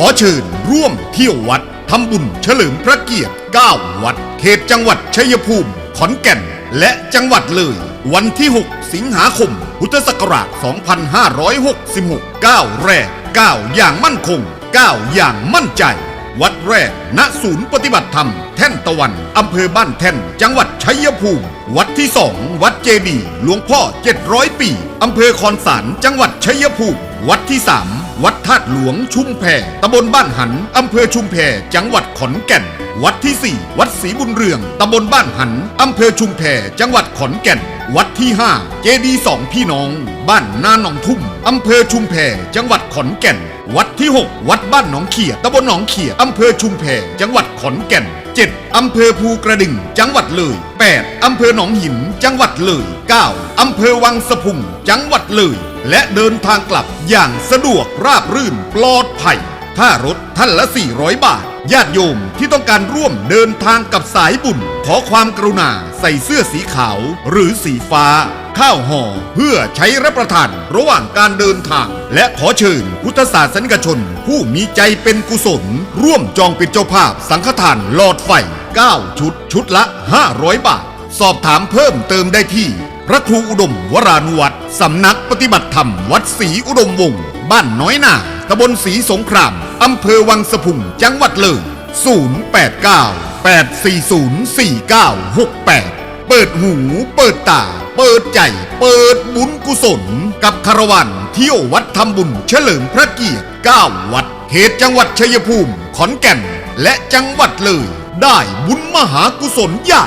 ขอเชิญร่วมเที่ยววัดทำบุญเฉลิมพระเกียรติ 9 วัด เขตจังหวัดชัยภูมิ ขอนแก่น และจังหวัดเลย วันที่ 6 สิงหาคม พุทธศักราช 2566 9 แรก 9 อย่างมั่นคง 9 อย่างมั่นใจ วัดแรก ณ ศูนย์ปฏิบัติธรรม แท่นตะวัน อำเภอบ้านแท่น จังหวัดชัยภูมิ วัดที่สองวัดเจดีหลวงพ่อ 700 ปี อำเภอคอนสารจังหวัดชัยภูมิ วัดที่สามวัดธาตุหลวงชุมแพตำบลบ้านหัน อำเภอชุมแพ จังหวัดขอนแก่น วัดที่สี่วัดศรีบุญเรือง ตำบลบ้านหัน อำเภอชุมแพ จังหวัดขอนแก่น วัดที่ห้าเจดีสองพี่น้อง บ้านนาหนองทุ่ม อำเภอชุมแพ จังหวัดขอนแก่น วัดที่ 6 วัดบ้านหนองเขียดตำบลหนองเขียด อำเภอชุมแพ จังหวัดขอนแก่น 7. อำเภอภูกระดึงจังหวัดเลย 8. อำเภอหนองหิน จังหวัดเลย 9. อำเภอวังสะพุง จังหวัดเลย และเดินทางกลับอย่างสะดวกราบรื่นปลอดภัยค่ารถท่านละ 400 บาท ญาติโยมที่ต้องการร่วมเดินทางกับสายบุญ ขอความกรุณาใส่เสื้อสีขาวหรือสีฟ้า ข้าวห่อเพื่อใช้รับประทานระหว่างการเดินทาง และขอเชิญพุทธศาสนิกชน ผู้มีใจเป็นกุศล ร่วมจองเป็นเจ้าภาพสังฆทานหลอดไฟ 9 ชุด ชุดละ 500 บาท สอบถามเพิ่มเติมได้ที่ พระครูอุดมวรานุวัตรสำนักปฏิบัติธรรมวัดศรีอุดมวงศ์บ้านน้อยนาตำบลศรีสงครามอำเภอวังสะพุงจังหวัดเลย 089 840 4968 เปิดหูเปิดตา เปิดใจ เปิดบุญกุศล กับคารวันเที่ยววัดทำบุญเฉลิมพระเกียรติ9วัดเขตจังหวัดชัยภูมิ ขอนแก่น และจังหวัดเลย ได้บุญมหากุศลใหญ่